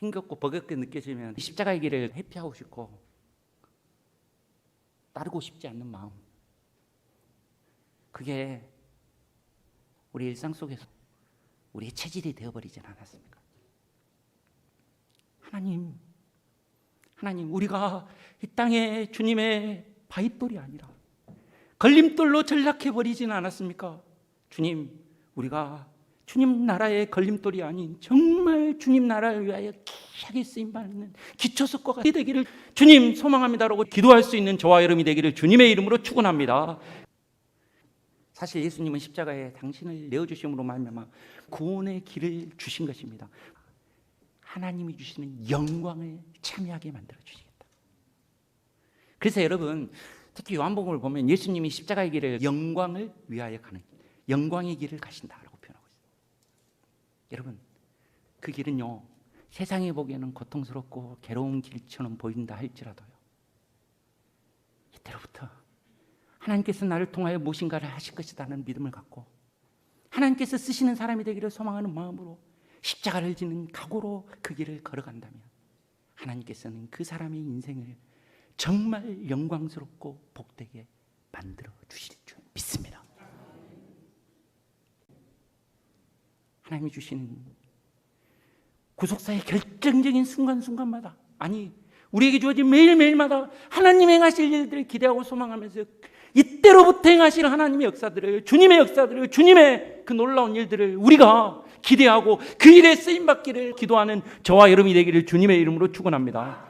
흥겹고 버겁게 느껴지면 십자가의 길을 회피하고 싶고 따르고 싶지 않는 마음. 그게 우리 일상 속에서 우리의 체질이 되어버리진 않았습니까? 하나님, 하나님, 우리가 이 땅에 주님의 바윗돌이 아니라 걸림돌로 전락해 버리진 않았습니까? 주님, 우리가 주님 나라의 걸림돌이 아닌 정말 주님 나라를 위하여 귀하게 쓰임 받는 기초석고가 되기를 주님 소망합니다라고 기도할 수 있는 저와 여러분이 되기를 주님의 이름으로 축원합니다. 사실 예수님은 십자가에 당신을 내어 주심으로 말미암아 구원의 길을 주신 것입니다. 하나님이 주시는 영광을 참여하게 만들어 주시겠다. 그래서 여러분 특히 요한복음을 보면 예수님이 십자가의 길을 영광을 위하여 가는 길, 영광의 길을 가신다라고 표현하고 있어요. 여러분 그 길은요 세상이 보기에는 고통스럽고 괴로운 길처럼 보인다 할지라도요 이때로부터 하나님께서 나를 통하여 무엇인가를 하실 것이다는 믿음을 갖고 하나님께서 쓰시는 사람이 되기를 소망하는 마음으로 십자가를 지는 각오로 그 길을 걸어간다면 하나님께서는 그 사람의 인생을 정말 영광스럽고 복되게 만들어 주실 줄 믿습니다. 하나님이 주시는 구속사의 결정적인 순간순간마다 아니 우리에게 주어진 매일매일마다 하나님 행하실 일들을 기대하고 소망하면서 이때로부터 행하실 하나님의 역사들을 주님의 역사들을 주님의 그 놀라운 일들을 우리가 기대하고 그 일에 쓰임 받기를 기도하는 저와 여러분이 되기를 주님의 이름으로 축원합니다.